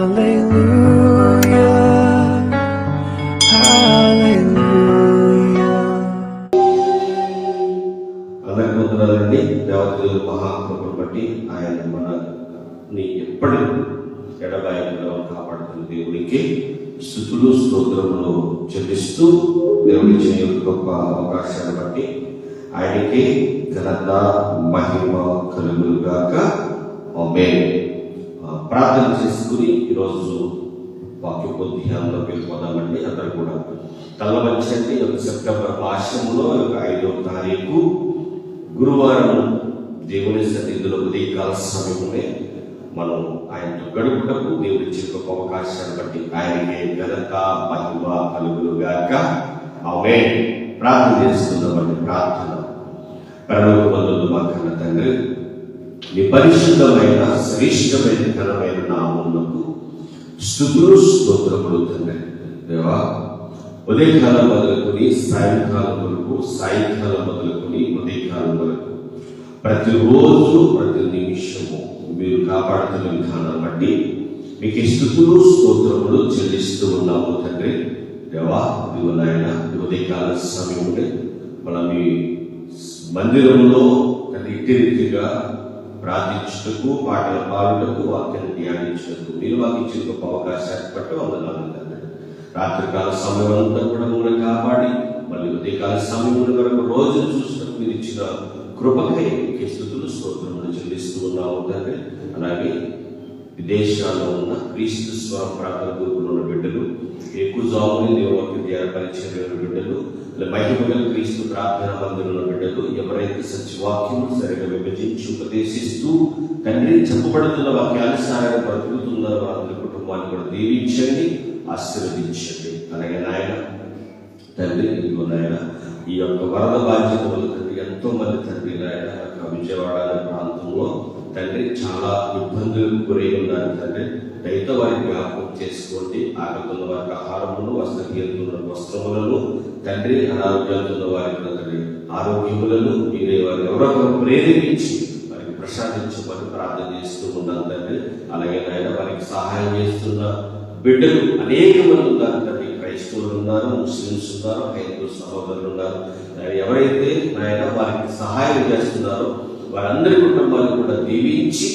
అందరికి వందనాలండి దేవతలు మహాకృపను బట్టి ఆయన మనని ఎప్పటి ఎడబాయకుండా కాపాడుతున్న దేవునికి స్థుతులు స్తోత్రములు చెల్లిస్తూ దేవుడిచ్చిన గొప్ప అవకాశాన్ని బట్టి ఆయనకి ఘనత మహిమ కలుగులుగాక ఆమేన్. ప్రార్థన చేసుకుని ఈరోజు వాక్య ధ్యానంలోకి వెళ్ళిపోదామండి. అందరు కూడా కలవచ్చండి ఒక సెప్టెంబర్ మాసంలో ఒక ఐదో ఐదవ తారీఖు గురువారం దేవుని సన్నిధిలో ఉదయకాల సమయంలో మనం ఆయనతో గడుపుటకు దేవుడి ఇచ్చే గొప్ప అవకాశాన్ని బట్టి ఆయనకి ఘనత మహిమ కలుగులుగాక ఆమె ప్రార్థన చేస్తున్నామండి ప్రార్థన. పరలోక బంధువులు మా కన్న తండ్రి నీ పరిశుద్ధమైన శ్రేష్టమైన ఘనమైన నామమునకు స్థుతులు స్తోత్రములు తండ్రి. దేవా ఉదయకాలం మొదలుకొని సాయంకాలం వరకు సాయంకాలం మొదలుకొని ఉదయకాలం వరకు ప్రతిరోజు ప్రతి నిమిషము మీరు కాపాడుతున్న విధానం బట్టి మీకు స్థుతులు స్తోత్రములు చెల్లిస్తూ ఉన్నాము తండ్రి. దేవా ఇదిగో నాయన ఉదయకాల సమయంలో మన మీ మందిరంలో ఇంటి ఇట్టి రీతిగా ప్రార్థించుటకు పాటలు పాడుటకు వాక్యాన్ని ధ్యానించుటకు మీరు మాకు ఇచ్చిన గొప్ప అవకాశాన్ని బట్టి వందనాలు తండ్రి రాత్రికాల సమయం అంతా కూడా మమ్మల్ని కాపాడి మళ్ళీ ఉదయకాల సమయం వరకు రోజు చూసినట్టు మీరు ఇచ్చిన కృపకై మీకు స్థుతులు స్తోత్రములు చెల్లిస్తూ ఉన్నాము తండ్రి. అలాగే విదేశాల్లో ఉన్న క్రీస్తు స్వామి ప్రార్థన గురువులు ఉన్న బిడ్డలు ఎక్కువ జాబుని దేవుడికి ధ్యాన పరిచయం బిడ్డలు మహిమగల క్రీస్తు ప్రార్థన మందిరంలో బిడ్డలు ఎవరైతే సత్యవాక్యం సరిగా విభజించి ఉపదేశిస్తూ తండ్రి చెప్పబడుతున్న వాక్యానుసారంగా బ్రతుకుతున్నారో అందరి కుటుంబాన్ని కూడా దీవించండి ఆశీర్వదించండి. అలాగే నాయన తండ్రి ఇదిగో నాయన ఈ యొక్క వరద బాధ్యత వల్ల తండ్రి ఎంతో మంది తండ్రి నాయన విజయవాడ ప్రాంతంలో తండ్రి చాలా ఇబ్బందులకు గురై ఉన్నారు తండ్రి. వారికి జ్ఞాపకం చేసుకోండి ఆకలితున్న వారికి ఆహారమును వస్త్రహీనతున్న వస్త్రములను తండ్రి అనారోగ్యాలతో ఉన్న వారికి తండ్రి ఆరోగ్యములను మీరే వారిని ఎవరొకరు ప్రేరేపించి వారికి ప్రసాదించమని ప్రార్థన చేస్తూ ఉన్నాను తండ్రి. అలాగే నాయన వారికి సహాయం చేస్తున్న బిడ్డలు అనేక మంది ఉన్నారు తండ్రి. క్రైస్తవులు ఉన్నారు ముస్లిమ్స్ ఉన్నారు హైందూ సహోదరులు ఉన్నారు. ఎవరైతే నాయన వారికి సహాయం చేస్తున్నారో వారందరి కుటుంబాలను కూడా దీవించి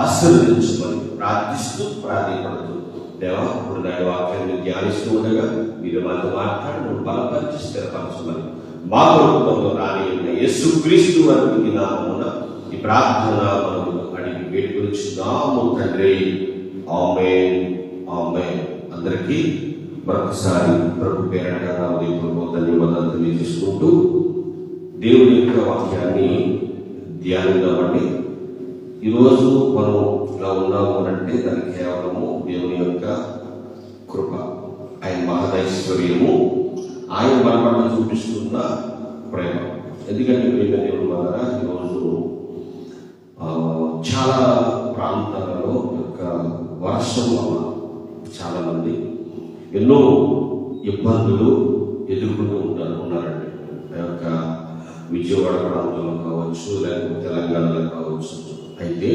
ఆశీర్వదించమని ప్రార్థిస్తూ ప్రాధాన్యపడుతూ దేవా ఇప్పుడు నాయన వాక్యాన్ని ధ్యానిస్తూ ఉండగా మీరు మాతో మాట్లాడి బలపరిచి స్థిరపరచమని మా కుటుంబంలో రాని ఉన్న యేసు క్రీస్తు వారికి నామమున ఈ ప్రార్థన మనము అడిగి వేడుకొచ్చున్నాము తండ్రి. ఆమె ఆమె అందరికీ మరొకసారి ప్రభు పేరట ఉదయపూర్వక ధన్యవాదాలు తెలియజేసుకుంటూ దేవుని యొక్క వాక్యాన్ని ధ్యానిద్దామండి. ఈరోజు మనం ఎలా ఉందంటే అంటే కేవలము దేవుని యొక్క కృప. ఆయన మహదైశ్వర్యము ఆయన మన పట్ల చూపిస్తున్న ప్రేమ. ఎందుకంటే ప్రేమ దేవుడు మన ఈరోజు చాలా ప్రాంతాలలో యొక్క వర్షం వల్ల చాలా మంది ఎన్నో ఇబ్బందులు ఎదుర్కొంటూ ఉంటారు ఉన్నారండి. ఆ యొక్క విజయవాడ ప్రాంతంలో కావచ్చు లేకపోతే తెలంగాణలో కావచ్చు. అయితే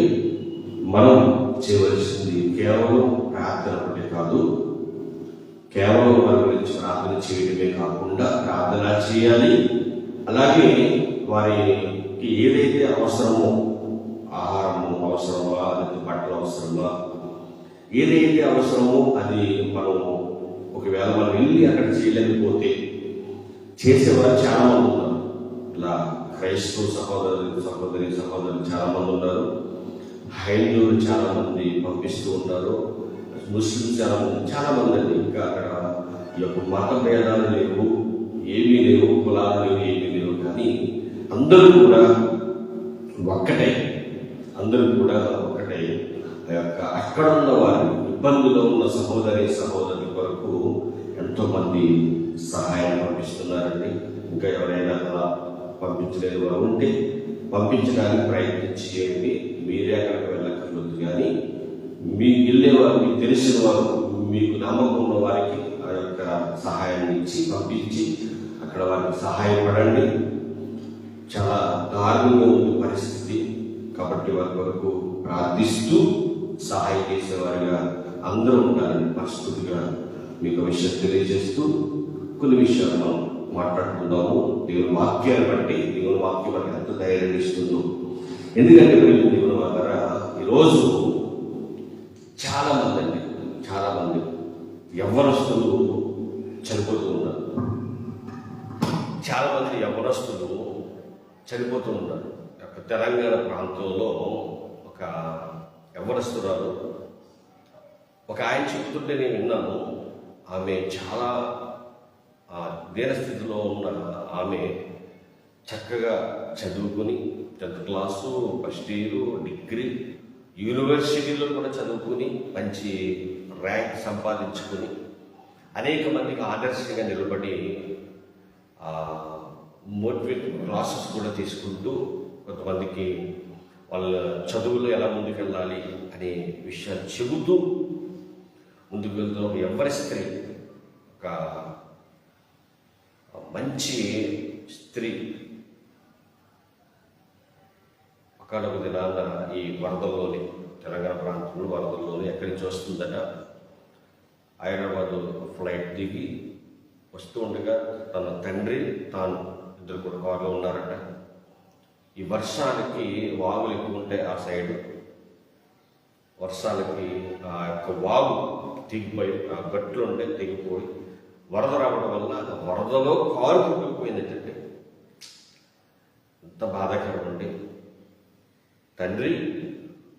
మనం చేయవలసింది కేవలం ప్రార్థన ఒకటి కాదు. కేవలం మన గురించి ప్రార్థన చేయడమే కాకుండా ప్రార్థన చేయాలి. అలాగే వారికి ఏదైతే అవసరమో ఆహారము అవసరమా లేదా బట్టలు అవసరమా ఏదైతే అవసరమో అది మనము ఒకవేళ మనం వెళ్ళి అక్కడ చేయలేకపోతే చేసేవారు చాలా మంది ఉన్నారు. ఇలా క్రైస్తవ సహోదరు సహోదరి సహోదరులు చాలా మంది ఉన్నారు. హైందువులు చాలా మంది పంపిస్తూ ఉంటారు. ముస్లిం చాలా మంది చాలా మంది అండి. ఇంకా అక్కడ ఈ యొక్క మత భేదాలు లేవు ఏమీ లేవు కులాలు లేవు ఏమీ లేవు. కానీ అందరూ కూడా ఒక్కటే అందరూ కూడా ఒకటే ఆ యొక్క అక్కడ ఉన్న వారి ఇబ్బందులో ఉన్న సహోదరి సహోదరుల కొరకు ఎంతో మంది సహాయం పంపిస్తున్నారండి. ఇంకా ఎవరైనా అలా పంపించలేని వారు ఉంటే పంపించడానికి ప్రయత్నం చేయండి. మీరే అక్కడికి వెళ్ళక్కర్లేదు కానీ మీ వెళ్ళేవారు మీకు తెలిసిన వారు మీకు నమ్మకం ఉన్న వారికి ఆ యొక్క సహాయాన్ని ఇచ్చి పంపించి అక్కడ వారికి సహాయపడండి. చాలా దారుణంగా ఉంది పరిస్థితి. కాబట్టి వారి వరకు ప్రార్థిస్తూ సహాయం చేసేవారిగా అందరూ ఉండాలని పరిస్థితిగా మీకు విషయం తెలియజేస్తూ కొన్ని విషయాలు మనం మాట్లాడుకుందాము. దేవుని వాక్యాన్ని బట్టి దేవుని వాక్యం మనకి ఎంత ధైర్యం ఇస్తుందో. ఎందుకంటే వీళ్ళు దగ్గర ఈరోజు చాలామంది అండి చాలామంది యవ్వనస్తులు చనిపోతూ ఉన్నారు. చాలామంది యవ్వనస్తులు చనిపోతూ ఉన్నారు. ఒక తెలంగాణ ప్రాంతంలో ఒక యవ్వనస్తురాలు ఒక ఆయన చెప్తుంటే నేను విన్నాను ఆమె చాలా దీనస్థితిలో ఉన్న ఆమె చక్కగా చదువుకుని tenth class first year degree యూనివర్సిటీలో కూడా చదువుకుని మంచి ర్యాంక్ సంపాదించుకుని అనేక మందికి ఆదర్శంగా నిలబడి మోటివేట్ క్లాసెస్ కూడా తీసుకుంటూ కొంతమందికి వాళ్ళ చదువులో ఎలా ముందుకెళ్ళాలి అనే విషయాలు చెబుతూ ముందుకు వెళ్తూ ఒక ఎవరి స్త్రీ ఒక మంచి స్త్రీ ఒకనొక దినాల ఈ వరదల్లోని తెలంగాణ ప్రాంతంలో వరదల్లోని ఎక్కడి నుంచి వస్తుందట హైదరాబాద్ ఫ్లైట్ దిగి వస్తూ ఉండగా తన తండ్రి తాను ఇద్దరు కూడా కారులో ఉన్నారట. ఈ వర్షానికి వాగులు ఎక్కువ ఉంటాయి ఆ సైడ్ వర్షాలకి ఆ యొక్క వాగు తెగిపోయి ఆ గట్లు ఉంటే తెగిపోయి వరద రావడం వల్ల వరదలో కారు కుట్టుకుపోయిందంటే ఎంత బాధాకరం అండి. తండ్రి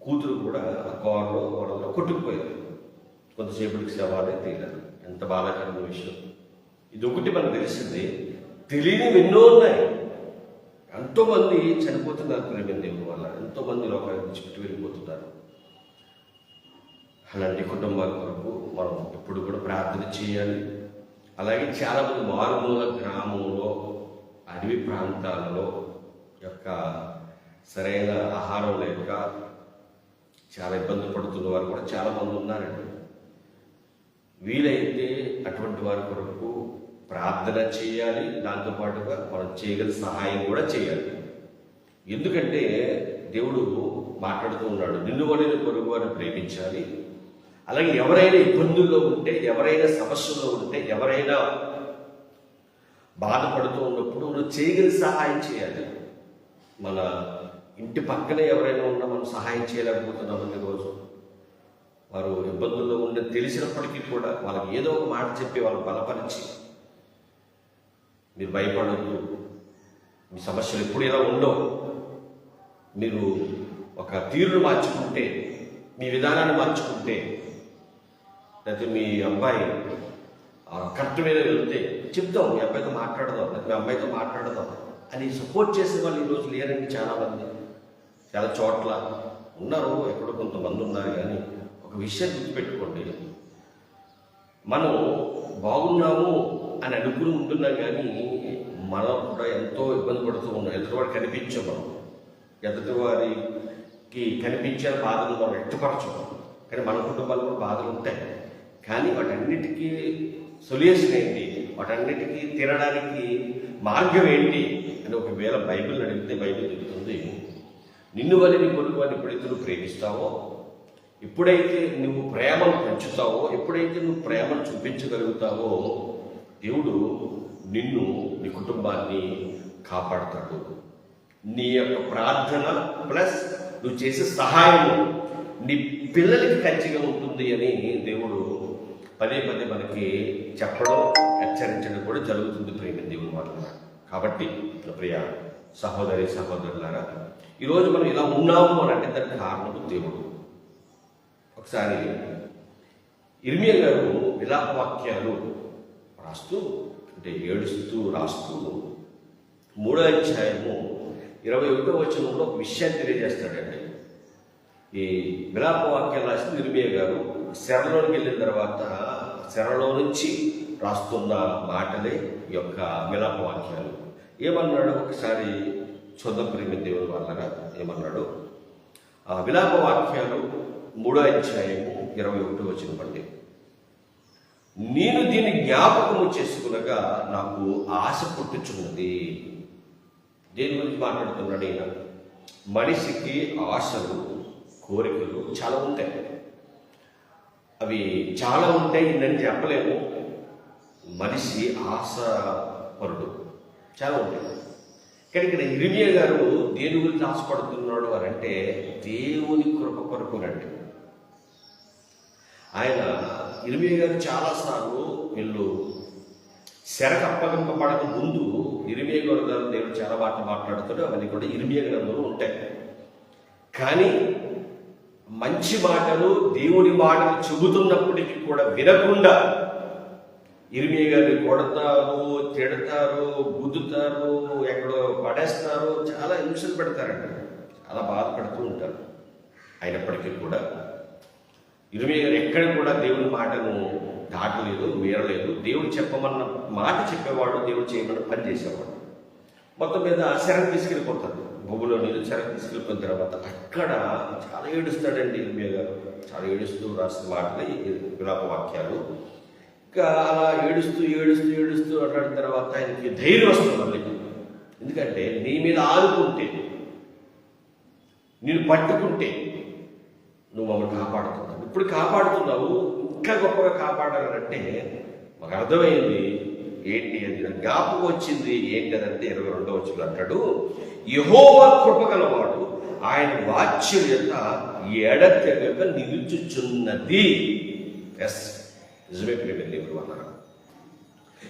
కూతురు కూడా ఆ కారులో వాళ్ళ కొట్టుకుపోయారు. కొంతసేపటికి శవాలే తేలారు ఎంత బాధాకరమైన విషయం. ఇది ఒకటి మనకు తెలిసింది. తెలియనివి ఎన్నో ఉన్నాయి. ఎంతోమంది చనిపోతున్నారు ప్రేమ దేవుని వల్ల. ఎంతోమంది లోకానికి విడిచిపెట్టి వెళ్ళిపోతున్నారు. అలాంటి కుటుంబాల కొరకు మనం ఎప్పుడు కూడా ప్రార్థన చేయాలి. అలాగే చాలామంది మారుమూల గ్రామంలో అడవి ప్రాంతాలలో యొక్క సరైన ఆహారం లేక చాలా ఇబ్బంది పడుతున్న వారు కూడా చాలా మంది ఉన్నారండి. వీలైతే అటువంటి వారి కొరకు ప్రార్థన చేయాలి. దాంతోపాటుగా మనం చేయగల సహాయం కూడా చేయాలి. ఎందుకంటే దేవుడు మాట్లాడుతూ ఉన్నాడు నిన్ను వడిన పొరుగు వారిని ప్రేమించాలి. అలాగే ఎవరైనా ఇబ్బందుల్లో ఉంటే ఎవరైనా సమస్యల్లో ఉంటే ఎవరైనా బాధపడుతూ ఉన్నప్పుడు నువ్వు చేయగల సహాయం చేయాలి. మన ఇంటి పక్కనే ఎవరైనా ఉన్నా మనం సహాయం చేయలేకపోతున్నాం రోజు. వారు ఇబ్బందుల్లో ఉండే తెలిసినప్పటికీ కూడా వాళ్ళకి ఏదో ఒక మాట చెప్పి వాళ్ళు బలపరిచి మీరు భయపడద్దు. మీ సమస్యలు ఎప్పుడు ఇలా ఉండవు. మీరు ఒక తీరును మార్చుకుంటే మీ విధానాన్ని మార్చుకుంటే లేకపోతే మీ అబ్బాయి ఆ కరెక్ట్ మీద వెళ్తే చెప్తాం మీ అబ్బాయితో మాట్లాడదాం లేకపోతే మీ అమ్మాయితో మాట్లాడదాం అని సపోర్ట్ చేసే వాళ్ళు ఈరోజు లేరండి చాలా మంది చాలా చోట్ల ఉన్నారు ఎక్కడో కొంతమంది ఉన్నారు కానీ ఒక విషయం గుర్తుపెట్టుకోండి. మనం బాగున్నాము అని అనుకుని ఉంటున్నాం కానీ మనం కూడా ఎంతో ఇబ్బంది పడుతూ ఉన్నాం. ఎదుటివాడు కనిపించాం మనం? ఎదుటివారికి కనిపించే బాధలు మనం వ్యక్తపరచం? కానీ మన కుటుంబాలు కూడా బాధలు ఉంటాయి. కానీ వాటన్నిటికీ సొల్యూషన్ ఏంటి? వాటన్నిటికీ తినడానికి మార్గం ఏంటి? అని ఒకవేళ బైబిల్ అడిగితే బైబిల్ చెబుతుంది నిన్ను వల్ల నీ కొడుకు వారిని ఎప్పుడైతే నువ్వు ప్రేమిస్తావో ఎప్పుడైతే నువ్వు ప్రేమను పెంచుతావో ఎప్పుడైతే నువ్వు ప్రేమను చూపించగలుగుతావో దేవుడు నిన్ను నీ కుటుంబాన్ని కాపాడతాడు. నీ యొక్క ప్రార్థన ప్లస్ నువ్వు చేసే సహాయం నీ పిల్లలకి ఖచ్చితంగా ఉంటుంది అని దేవుడు పదే పదే మనకి చెప్పడం హెచ్చరించడం కూడా జరుగుతుంది ప్రేమ దేవుని వల్ల కాబట్టి నా ప్రియ సహోదరి సహోదరులారా ఈరోజు మనం ఇలా ఉన్నాము అని అంటే దానికి కారణము దేవుడు. ఒకసారి ఇర్మియ గారు విలాప వాక్యాలు రాస్తూ అంటే ఏడుస్తూ రాస్తూ మూడో అధ్యాయము ఇరవై ఒకటో వచనంలో ఒక విషయాన్ని తెలియజేస్తాడండి. ఈ విలాప వాక్యాలు రాసిన ఇర్మియా గారు. శరణలోకి వెళ్ళిన తర్వాత శరణలో నుంచి రాస్తున్న మాటలే ఈ యొక్క విలాప వాక్యాలు. ఏమన్నాడు ఒకసారి చూద్దాం ప్రేమ దేవుని ఏమన్నాడు. విలాప వాక్యాలు మూడో అధ్యాయము ఇరవై ఒకటి వచ్చిన పండి నేను దీన్ని జ్ఞాపకము చేసుకునగా నాకు ఆశ పుట్టుచున్నది. దేని గురించి మాట్లాడుతున్నాడు ఈయన? మనిషికి ఆశలు కోరికలు చాలా ఉంటాయి. అవి చాలా ఉంటాయి నేను చెప్పలేము మనిషి ఆశపరుడు. చాలా ఉంటాయి కానీ ఇక్కడ ఇరిమియా గారు దేని గురించి ఆశపడుతున్నాడు అని అంటే దేవుని కృప కొరకునండి ఆయన ఇరిమియా గారు చాలాసార్లు వీళ్ళు శరకు అప్పగింపబడక ముందు ఇరిమియ గారు గారు దేవుడు చాలా మాటలు మాట్లాడుతాడు అవన్నీ కూడా ఇరిమియా గ్రంథంలో ఉంటాయి. కానీ మంచి మాటలు దేవుని మాటలు చెబుతున్నప్పటికీ కూడా వినకుండా ఇరిమియా గారిని కొడతారు తిడతారు గుద్దుతారు ఎక్కడో పడేస్తారు చాలా హింసలు పెడతారంట. చాలా బాధపడుతూ ఉంటారు. అయినప్పటికీ కూడా ఇరిమియా గారు ఎక్కడ కూడా దేవుని మాటను దాటలేదు మీరలేదు. దేవుడు చెప్పమన్న మాట చెప్పేవాడు దేవుడు చేయమన్న పని చేసేవాడు. మొత్తం మీద శరం తీసుకెళ్ళిపోతాడు భూమిలో నీరు చెరకు తీసుకెళ్ళిపోయిన తర్వాత అక్కడ చాలా ఏడుస్తాడండి ఇర్మియా గారు చాలా ఏడుస్తూ రాసిన మాటలు విలాప వాక్యాలు. అలా ఏడుస్తూ ఏడుస్తూ ఏడుస్తూ అట్లాడిన తర్వాత ఆయనకి ధైర్యం వస్తుంది మళ్ళీ ఎందుకంటే నీ మీద ఆదుకుంటే నేను పట్టుకుంటే నువ్వు మమ్మల్ని కాపాడుతున్నావు. ఇప్పుడు కాపాడుతున్నావు ఇంకా గొప్పగా కాపాడాలంటే మాకు అర్థమైంది ఏంటి అని జ్ఞాపకం వచ్చింది. ఏంటి అదంటే ఇరవై రెండో వచ్చిన అంటాడు యహోవ కృపగలవాడు ఆయన వాత్సల్యత ఎడతెగక నిలుచుచున్నది. ఎస్ నిజమే ప్రేమ దేవుడు అన్నారు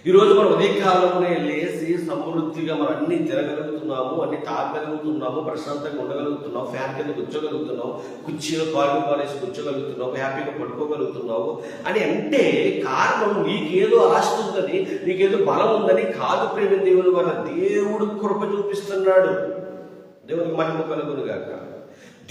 ఈరోజు మనం ఉదయకాలంలో లేచి సమృద్ధిగా మనం అన్ని తిరగలుగుతున్నాము అన్ని తాగలుగుతున్నాము ప్రశాంతంగా ఉండగలుగుతున్నాం ఫ్యాన్ కింద కూర్చోగలుగుతున్నాం కుర్చీలో కాలు కాలేసి కూర్చోగలుగుతున్నావు హ్యాపీగా పడుకోగలుగుతున్నావు అని అంటే కారణం నీకేదో ఆస్తి ఉందని నీకేదో బలం ఉందని కాదు ప్రేమ దేవుని వల్ల దేవుడు కృప చూపిస్తున్నాడు. దేవునికి మహిమ కలుగును గాక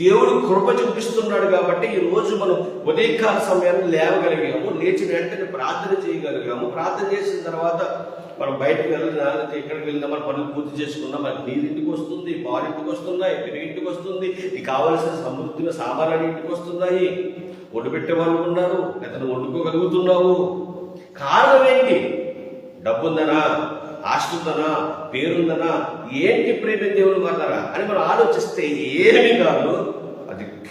దేవుడు కృప చూపిస్తున్నాడు కాబట్టి ఈ రోజు మనం ఉదయకాల సమయాన్ని లేవగలిగాము. లేచి వెంటనే ప్రార్థన చేయగలిగాము. ప్రార్థన చేసిన తర్వాత మనం బయటకు వెళ్ళినా లేకపోతే ఎక్కడికి వెళ్ళినా మన పనులు పూర్తి చేసుకున్నా మనకి నీరింటికి వస్తుంది పారింటికి వస్తున్నాయి ఇంటికి వస్తుంది నీకు కావలసిన సమృద్ధిగా సామానాలు ఇంటికి వస్తున్నాయి. వండు పెట్టే వాళ్ళు ఉన్నారు లేదా వండుకోగలుగుతున్నావు. కారణం ఏంటి? డబ్బుందనా? ఆస్తి పేరుందనా? ఏంటి ప్రేమ దేవుడు వల్లరా అని మనం ఆలోచిస్తే ఏమి కాదు.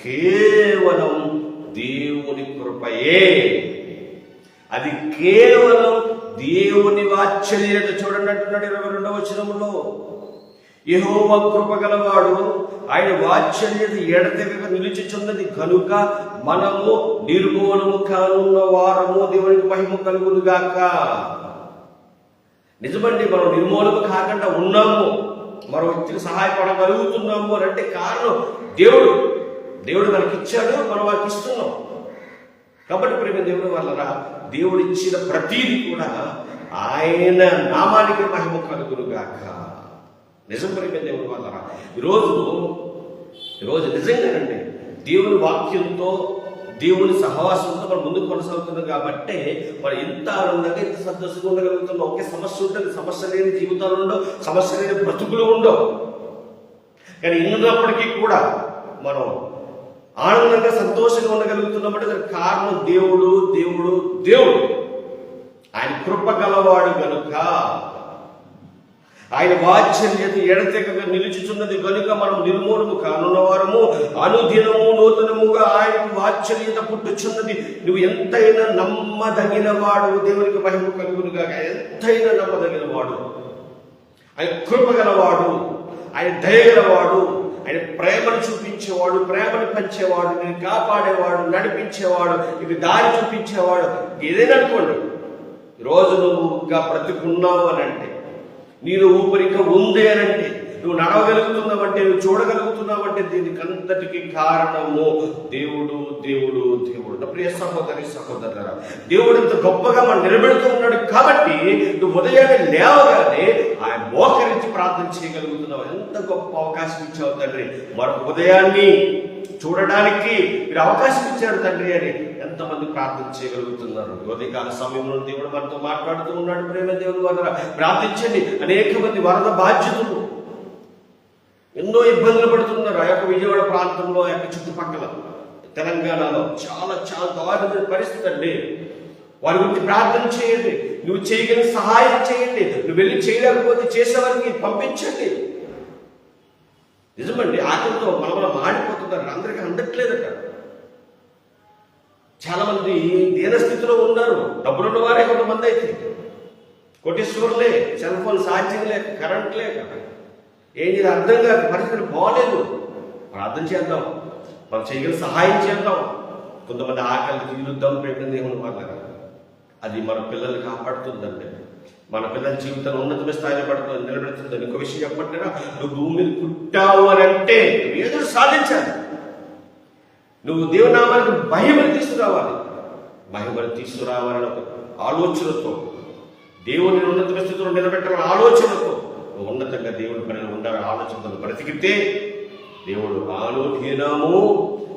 కేవలం దేవుని కృపయే. అది కేవలం దేవుని వాత్సల్యత చూడండి అంటున్నాడు ఇరవై రెండవ వచనంలో. యహోవ కృప గలవాడు ఆయన వాత్సల్యత ఎడతెగక నిలిచిచున్నది కనుక మనము నిర్మూలము కానున్న వారము దేవునికి మహిమ కలుగునుగాక. నిజమండి మనం నిర్మూలము కాకుండా ఉన్నాము. మరో వ్యక్తికి సహాయపడగలుగుతున్నాము అని అంటే కారణం దేవుడు. దేవుడు మనకి ఇచ్చాడు మనం వారికి ఇస్తున్నాం కాబట్టి ప్రేమ దేవుడు వల్లరా దేవుడు ఇచ్చిన ప్రతీది కూడా ఆయన నామానికి మహిమ కలుగురుగాక నిజం ప్రేమ దేవుడు వల్లరా ఈరోజు ఈరోజు నిజంగానండి దేవుని వాక్యంతో దేవుని సహవాసంతో మనం ముందుకు కొనసాగుతున్నాం కాబట్టి మనం ఎంత ఆనందంగా ఎంత సంతోషంగా ఉండగలుగుతున్నాం. ఒకే సమస్య ఉంటుంది సమస్య లేని జీవితాలు ఉండవు సమస్య లేని బ్రతుకులు ఉండవు. కానీ ఉన్నప్పటికీ కూడా మనం ఆనందంగా సంతోషంగా ఉండగలుగుతున్నప్పుడు దానికి కారణం దేవుడు దేవుడు దేవుడు. ఆయన కృప గలవాడు గనుక ఆయన వాత్సల్యత ఎడతెగక నిలుచుచున్నది కనుక మనం నిర్మూలము కానున్న వారము అనుదినము నూతనముగా ఆయన వాత్సల్యత పుట్టుచున్నది. నువ్వు ఎంతైనా నమ్మదగిన వాడు దేవునికి మహిమ కలుగునుగా ఎంతైనా నమ్మదగిన వాడు. ఆయన కృప గలవాడు ఆయన దయగలవాడు ఆయన ప్రేమను చూపించేవాడు ప్రేమను పంచేవాడు నేను కాపాడేవాడు నడిపించేవాడు నీకు దారి చూపించేవాడు. ఏదైనా అనుకోండి రోజు నువ్వు ఇంకా బ్రతికున్నావు అని అంటే నీలో ఊపిరిక ఉంది అని అంటే నువ్వు నడవగలుగుతున్నావంటే నువ్వు చూడగలుగుతున్నావంటే దీనికి అంతటికి కారణము దేవుడు దేవుడు దేవుడు. నా ప్రియ సహోదరి సహోదరుల దేవుడు ఇంత గొప్పగా మనం నిలబెడుతూ ఉన్నాడు కాబట్టి నువ్వు ఉదయాన్నే లేవగానే ఆయన మోకరించి ప్రార్థన చేయగలుగుతున్నావు. ఎంత గొప్ప అవకాశం ఇచ్చావు తండ్రి. మరొక ఉదయాన్ని చూడడానికి మీరు అవకాశం ఇచ్చారు తండ్రి అని ఎంతమంది ప్రార్థన చేయగలుగుతున్నారు. ఉదయకాల సమయంలో దేవుడు మనతో మాట్లాడుతూ ఉన్నాడు. ప్రేమ దేవుడు వల్ల ప్రార్థించండి. అనేక మంది వరద బాధ్యతలు ఎన్నో ఇబ్బందులు పడుతున్నారు ఆ యొక్క విజయవాడ ప్రాంతంలో ఆ యొక్క చుట్టుపక్కల. తెలంగాణలో చాలా చాలా దారుణమైన పరిస్థితి అండి. వారి గురించి ప్రార్థన చేయండి. నువ్వు చేయగలిగిన సహాయం చేయండి. నువ్వు వెళ్ళి చేయలేకపోతే చేసేవారికి పంపించండి. నిజమండి ఆకలితో మనమల మాడిపోతున్నారు అందరికీ అందట్లేదట. చాలా మంది దీన స్థితిలో ఉన్నారు. డబ్బులున్న వారే కొంతమంది అయితే. కోటేశ్వర్లే సెల్ ఫోన్ ఛార్జింగ్ లేక కరెంట్ లేక. ఏం చేయాలి అర్థం కాదు? పరిస్థితులు బాగోలేదు ప్రార్థన చేద్దాం. మనం చేయగల సహాయం చేద్దాం. కొంతమంది ఆకలికి తీరుద్దాం ప్రేమ దేవుని మాట్లాడారు అది మన పిల్లల్ని కాపాడుతుందండి. మన పిల్లల జీవితాన్ని ఉన్నతమైన స్థాయిలో పడుతుంది నిలబెడుతుంది. ఇంకో విషయం చెప్పండి నువ్వు భూమి మీద పుట్టావు అని అంటే నువ్వు ఏదో సాధించాలి. నువ్వు దేవునామానికి భయమని తీసుకురావాలి. మహిమను తీసుకురావాలని ఒక ఆలోచనతో దేవుని ఉన్నత స్థితిలో నిలబెట్టాలని ఆలోచనతో ఉన్నతంగా దేవుడి పైన ఉండాలని ఆలోచనతో బ్రతికితే దేవుడు ఆలోచనము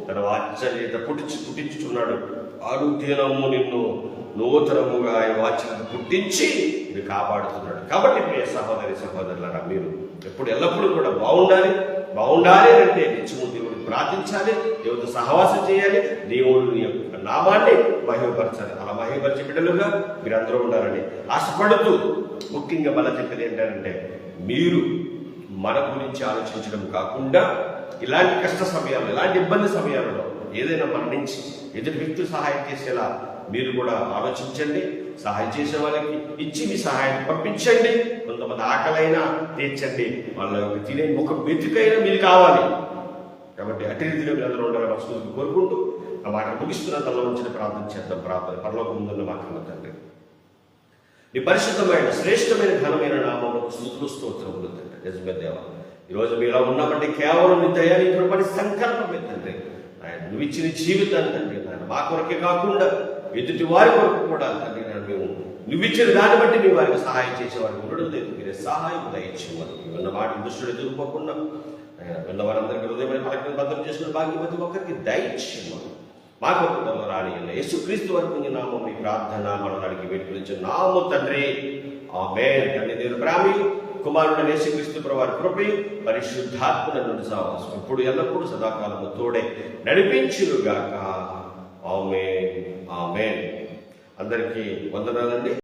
తన వాత్సల్యత పుట్టించి పుట్టించుచున్నాడు. ఆలోచనము నిన్ను నూతనముగా ఆయన వాచ్యత పుట్టించి ఇది కాపాడుతున్నాడు. కాబట్టి మీ సహోదరి సహోదరులరా మీరు ఎప్పుడు ఎల్లప్పుడూ కూడా బాగుండాలి. బాగుండాలి అంటే నిత్యము దేవుడిని ప్రార్థించాలి దేవుడితో సహవాసం చేయాలి దేవుడు యొక్క నామాన్ని మహిమపరచాలి. అలా మహిమపరిచే బిడ్డలుగా మీరందరూ ఉండాలని ఆశపడుతూ ముఖ్యంగా మన చెప్పేది ఏంటంటే మీరు మన గురించి ఆలోచించడం కాకుండా ఇలాంటి కష్ట సమయాల్లో ఇలాంటి ఇబ్బంది సమయాలలో ఏదైనా మన నుంచి ఎదుటి వ్యక్తులు సహాయం చేసేలా మీరు కూడా ఆలోచించండి. సహాయం చేసే వాళ్ళకి ఇచ్చి మీ సహాయం పంపించండి. కొంతమంది ఆకలైనా తీర్చండి. వాళ్ళ యొక్క తినే ముఖ వెతుకైనా మీరు కావాలి. కాబట్టి అటు రీతిలో మీరు అందరూ ఉండాలని మనస్ఫూర్తిగా కోరుకుంటూ ఆ మాట ముగిస్తున్న తల ఉంచిన ప్రార్థన చేద్దాం. ప్రార్థన పరలోకం ముందున్న మాట్లాడిన తండ్రి నీ పరిశుద్ధమైన శ్రేష్టమైన ఘనమైన నామములకు స్థుతులు స్తోత్రములు తండ్రి. నిజమే దేవ ఈరోజు మీరు ఇలా ఉన్నామంటే కేవలం నీ దయా నీ కృపడి సంకల్పమే తండ్రి. ఆయన నువ్వు ఇచ్చిన జీవితాన్ని తండ్రి నాయన మా కొరకే కాకుండా ఎదుటి వారి కొరకు కూడా తండ్రి నేను మేము నువ్వు ఇచ్చిన దాన్ని బట్టి మీ వారికి సహాయం చేసేవారికి ఉండడం లేదు. మీరే సహాయం దయచేవారు. విన్న మాట దుష్టుడు ఎదుర్కోకుండా ఆయన విన్న వారందరికీ హృదయమైన పలకని భద్రం చేసుకున్న భాగ్యం ప్రతి ఒక్కరికి దయచేయమని మా ఇలా రాని యేసుక్రీస్తు వరకు నామం మీ ప్రార్థన మనడానికి వేడుకలించిన నాము తండ్రి. ఆమె తండ్రి దేవుడు ప్రామి కుమారుడు యేసుక్రీస్తు ప్రవారి కృపి పరిశుద్ధాత్మ నుండి సావాసం. ఇప్పుడు ఎల్లప్పుడూ సదాకాలము తోడే నడిపించురుగాక ఆమె ఆమె అందరికీ వందనాలండి.